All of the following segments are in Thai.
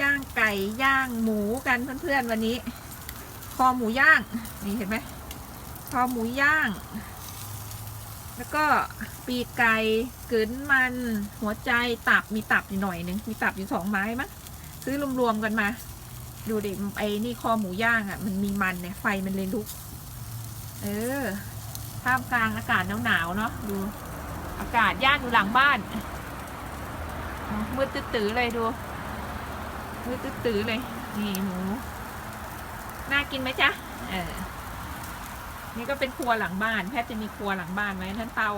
ย่างไก่ย่างหมูกันเพื่อนๆวันนี้ คอหมูย่าง นี่เห็นไหมคอหมูย่าง แล้วก็ปีกไก่กึ๋นมันหัวใจตับมีตับอยู่หน่อยหนึ่งมีตับอยู่สองไม้มั้งซื้อรวมๆกันมา ดูดิไอ้นี่คอหมูย่างอะ มันมีมันเนี่ยไฟมันเลยลุก เออท่ามกลางอากาศหนาวๆเนาะดู อากาศย่านอยู่หลังบ้านมืดตื้อๆเลยดู มืดตื้อๆเลย นี่หมู น่ากินไหมจ๊ะ เออ นี่ก็เป็นครัวหลังบ้าน แพทย์จะมีครัวหลังบ้านไว้ท่านเตา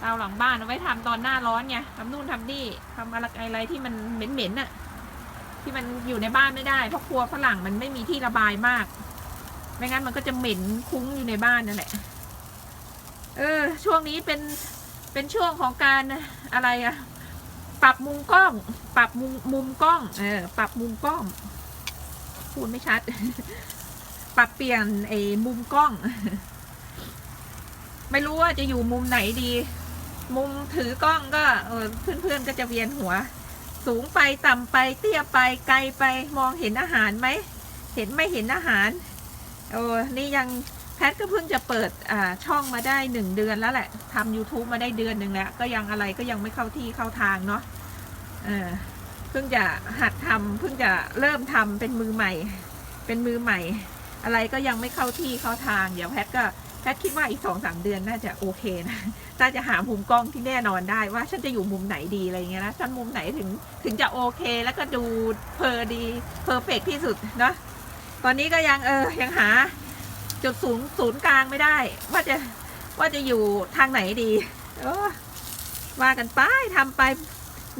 เตาหลังบ้านเอาไว้ทำตอนหน้าร้อนไงทำนู่นทำนี่ทำอะไรอะไรที่มันเหม็นๆน่ะ ที่มันอยู่ในบ้านไม่ได้ เพราะครัวฝรั่งมันไม่มีที่ระบายมาก ไม่งั้นมันก็จะเหม็นคุ้งอยู่ในบ้านนั่นแหละ เออ ช่วงนี้เป็น เป็นช่วงของการอะไรอะ ปรับมุมกล้อง ปรับมุมมุมกล้อง เออ ปรับมุมกล้อง พูดไม่ชัด ปรับเปลี่ยนไอ้มุมกล้อง ไม่รู้ว่าจะอยู่มุมไหนดี มุมถือกล้องก็เออเพื่อนๆก็จะเวียนหัว สูงไปต่ำไป เตี้ยไปไกลไปมองเห็นอาหารไหม เห็นไม่เห็นอาหาร โอ้นี่ยัง ทก็เพิ่งจะเปิดช่องมาได้หนึ่งเดือนแล้วแหละทำ YouTube มาได้เดือนหนึ่งแล้ว ก็ยังอะไรก็ยังไม่เข้าที่เข้าทางเนาะเพิ่งจะหัดทำเพิ่งจะเริ่มทำเป็นมือใหม่ เป็นมือใหม่ อะไรก็ยังไม่เข้าที่เข้าทาง เดี๋ยวแพทก็แพทคิดว่าอีกสองสามเดือนน่าจะโอเคนะน่าจะหามุมกล้องที่แน่นอนได้ว่าฉันจะอยู่มุมไหนดีอะไรเงี้ยนะฉันมุมไหนถึงถึงจะโอเค แล้วก็ดูเพอร์ดีเพอร์เฟกที่สุดเนาะตอนนี้ก็ยังเออยังหา จุดศูนย์ศูนย์กลางไม่ได้ ว่าจะว่าจะอยู่ทางไหนดีเออว่ากันไปทำไป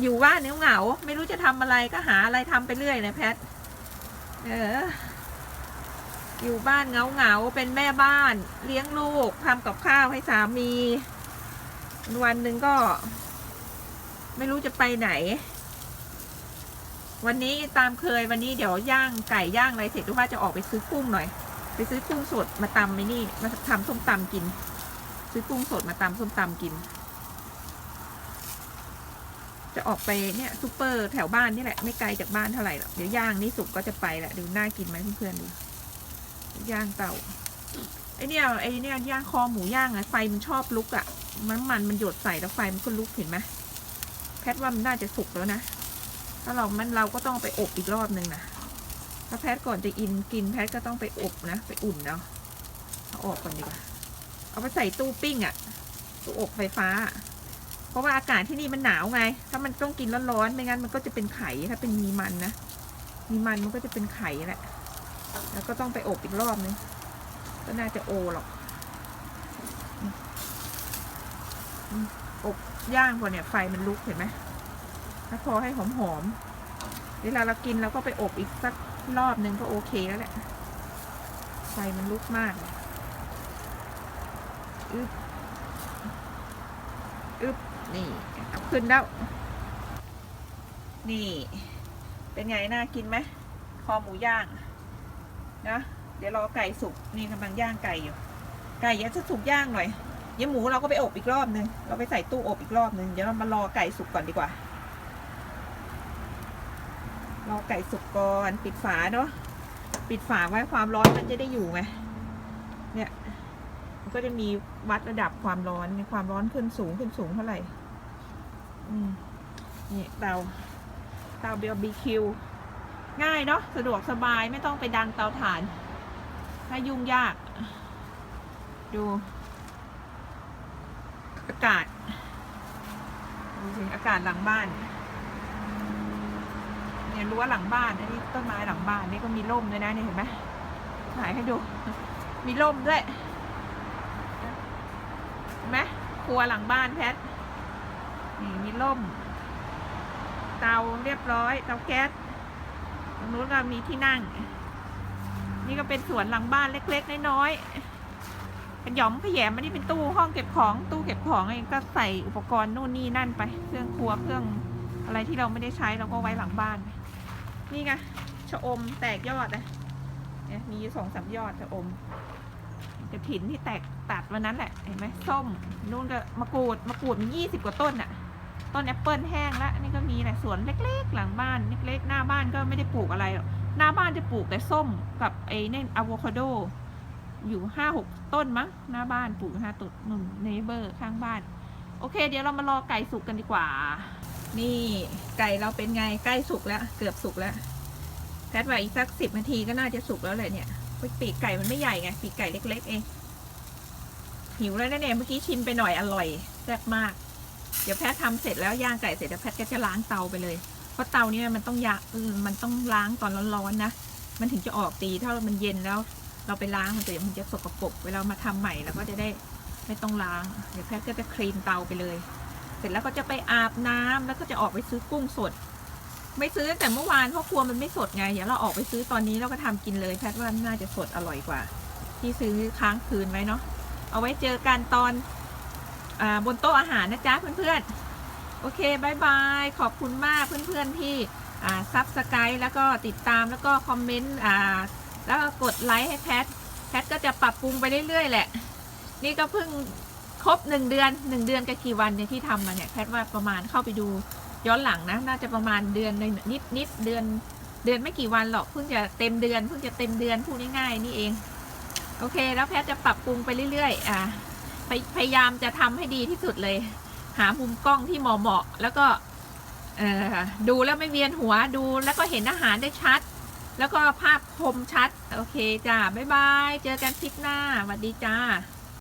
อยู่ว่านเหงาเหงา ไม่รู้จะทำอะไรก็หาอะไรทำไปเรื่อยนะแพทเออ อยู่บ้านเงาเหงาเป็นแม่บ้าน เลี้ยงลูกทำกับข้าวให้สามี วันหนึ่งก็ ไม่รู้จะไปไหน วันนี้ตามเคยวันนี้เดี๋ยวย่างไก่ย่างอะไรเสร็จรู้ว่าจะออกไปซื้อกุ้งหน่อย ไปซื้อกุ้งสดมาตำไอ้นี่มาทำส้มตำกิน ซื้อกุ้งสดมาตำส้มตำกิน จะออกไปเนี่ยซูเปอร์แถวบ้านนี่แหละไม่ไกลจากบ้านเท่าไหร่หรอกเดี๋ยวย่างนี่สุกก็จะไปแหละดูน่ากินไหมเพื่อนๆดูย่างเต่าไอเนี่ยไอเนี่ยย่างคอหมูย่างอะไฟมันชอบลุกอะมันมันมันหยดใส่แล้วไฟมันก็ลุกเห็นไหมแพทว่ามันน่าจะสุกแล้วนะถ้าเรามันเราก็ต้องไปอบอีกรอบนึงนะ ถ้าแพทก่อนจะอินกินแพทก็ต้องไปอบนะ ไปอุ่นเนาะเอาออกก่อนดีกว่า เอาไปใส่ตู้ปิ้งอะตู้อบไฟฟ้า เพราะว่าอากาศที่นี่มันหนาวไง ถ้ามันต้องกินร้อนๆไม่งั้นมันก็จะเป็นไข่ถ้าเป็นมีมันนะ มีมันมันก็จะเป็นไข่แหละ แล้วก็ต้องไปอบอีกรอบนึง ก็น่าจะโอหรอกอืมอืมอบย่างพอเนี่ยไฟมันลุกเห็นไหมถ้าพอให้หอมๆเวลาเรากินเราก็ไปอบอีกสัก รอบหนึ่งก็โอเคแล้วแหละไฟมันลุกมากอึบอึบนี่เอาขึ้นแล้ว นี่ เป็นไงน่ากินไหมคอหมูย่าง นะ เดี๋ยวรอไก่สุก นี่กำลังย่างไก่อยู่ ไก่ยังจะสุกย่างหน่อยเดี๋ยวหมูเราก็ไปอบอีกรอบนึง เราไปใส่ตู้อบอีกรอบนึง เดี๋ยวเรามารอไก่สุกก่อนดีกว่า รอไก่สุกก่อน ปิดฝาเนาะ ปิดฝาไว้ความร้อนมันจะได้อยู่ไง เนี่ย มันก็จะมีวัดระดับความร้อนความร้อนขึ้นสูงขึ้นสูงเท่าไหร่ อืม นี่เตา เตาเบลบีคิว ง่ายเนาะ สะดวกสบายไม่ต้องไปดังเตาถ่าน ถ้ายุ่งยาก ดูอากาศดูสิอากาศหลังบ้าน เนี่ยรั้วหลังบ้านอันนี้ต้นไม้หลังบ้านนี่ก็มีร่มด้วยนะนี่เห็นไหมถ่ายให้ดู มีร่มด้วยเห็นไหมครัวหลังบ้านแพทนี่มีร่ม เตาเรียบร้อย เตาแก๊สตรงนู้นก็มีที่นั่ง นี่ก็เป็นสวนหลังบ้านเล็กๆน้อยๆเป็นหยอมขยมอันนี้เป็นตู้ห้องเก็บของตู้เก็บของเองก็ใส่อุปกรณ์นู่นนี่นั่นไป เครื่องครัวเครื่องอะไรที่เราไม่ได้ใช้เราก็ไว้หลังบ้าน นี่ไงชะอมแตกยอดนะเนี่ยมีสองสามยอดชะอมกระถินที่แตกตัดวันนั้นแหละเห็นไหมส้มนู่นก็มะกรูดมะกรูดมียี่สิบกว่าต้นอะต้นแอปเปิลแห้งแล้วนี่ก็มีแหละสวนเล็กๆ หลังบ้านเล็กๆหน้าบ้านก็ไม่ได้ปลูกอะไรหรอกหน้าบ้านจะปลูกแต่ส้มกับไอ้เนี่อะโวคาโดอยู่ห้าหกต้นมั้งหน้าบ้านปลูกห้าต้นหนุ่มเนเบอร์ข้างบ้าน โอเค เดี๋ยวเรามารอไก่สุกกันดีกว่า นี่ไก่เราเป็นไงใกล้สุกแล้ว เกือบสุกแล้วแพทย์ว่าอีกสักสิบนาทีก็น่าจะสุกแล้วแหละเนี่ยปีกไก่มันไม่ใหญ่ไงปีกไก่เล็ก ๆ เองหิวแล้วนะเนี่ยเมื่อกี้ชิมไปหน่อยอร่อยแซ่บมาก เดี๋ยวแพททำเสร็จแล้วย่างไก่เสร็จแล้วแพทก็จะล้างเตาไปเลย เพราะเตาเนี่ยมันต้องยาออมันต้องล้างตอนร้อนๆนะมันถึงจะออกดีถ้ามันเย็นแล้ว เราไปล้างมันจะมันจะสกปรกเวลามาทำใหม่เราก็จะได้ไม่ต้องล้าง เดี๋ยวแพทก็จะคลีนเตาไปเลย สร็จแล้วก็จะไปอาบน้ำแล้วก็จะออกไปซื้อกุ้งสด ไม่ซื้อตั้งแต่เมื่อวานเพราะกลัวมันไม่สดไงเดี๋ยวเราออกไปซื้อตอนนี้เราก็ทำกินเลยแพทว่าน่าจะสดอร่อยกว่า ที่ซื้อค้างคืนไว้เนาะเอาไว้เจอกันตอนอบนโต๊ะอาหารนะจ๊ะเพื่อนๆโอเคบายบายขอบคุณมากเพื่อนๆที่ซับสไครต์แล้วก็ติดตามแล้วก็คอมเมนต์แล้วก็กดไลค์ให้แพทแพทก็จะปรับปรุงไปเรื่อยๆแหละ นี่ก็เพิ่ง ครบหนึ่งเดือนหนึ่งเดือนกับกี่วันเนี่ยที่ทำมาเนี่ยแพทว่าประมาณเข้าไปดูย้อนหลังนะน่าจะประมาณเดือนในนิดนิดเดือนเดือนไม่กี่วันหรอกเพิ่งจะเต็มเดือนเพิ่งจะเต็มเดือนพูดง่ายๆนี่เอง โอเค แล้วแพทจะปรับปรุงไปเรื่อยๆ อ่าพยพยายามจะทำให้ดีที่สุดเลย หามุมกล้องที่เหมาะๆแล้วก็ดูแล้วไม่เวียนหัวดูแล้วก็เห็นอาหารได้ชัด แล้วก็ภาพคมชัด โอเคจ้าบ๊ายบาย เจอกันคลิปหน้าสวัสดีจ้า